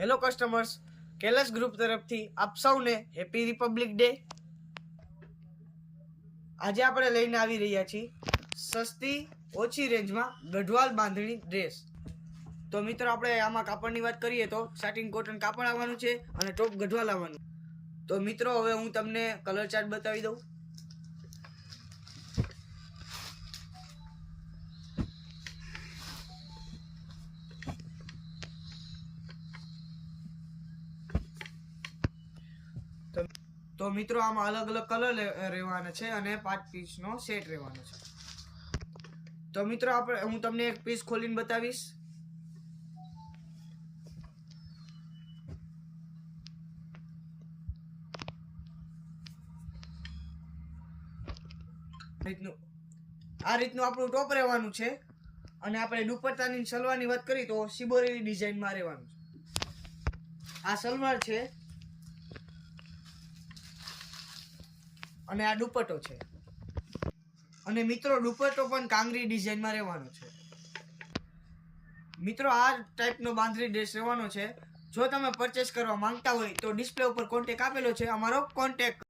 Hello customers કેલસ group તરફથી આપ સૌને હેપી રિપબ્લિક ડે આજે આપણે લઈને આવી રહ્યા છીએ સસ્તી, ઓછી રેન્જમાં ગઢવાલ બાંધણી ડ્રેસ. તો મિત્રો, આપણે આમાં કાપડની વાત કરીએ તો સાટિન કોટન કાપડ આવવાનું છે અને ટોપ ગઢવાલ આવવાનું. તો મિત્રો, હવે હું તમને કલર ચાર્ટ બતાવી દઉં. તો મિત્રો, આમાં અલગ અલગ કલર રહેવાના છે અને પાંચ પીસનો સેટ રહેવાનો છે. તો મિત્રો, આપણે, હું તમને એક પીસ ખોલીને બતાવીશ. રીતનું, આ રીતનું આપણું ટોપ રહેવાનું છે અને આપણે દુપટ્ટાની સલવારની વાત કરી તો સિબોરેલી ડિઝાઇનમાં રહેવાનું છે. આ સલવાર છે અને આ દુપટ્ટો છે. અને મિત્રો, દુપટ્ટો પણ કાંગરી ડિઝાઇનમાં રહેવાનો છે. મિત્રો, આ ટાઈપનો બાંધણી ડ્રેસ રહેવાનો છે. જો તમે પરચેસ કરવા માંગતા હોય તો ડિસ્પ્લે ઉપર કોન્ટેક આપેલો છે. અમારો કોન્ટેક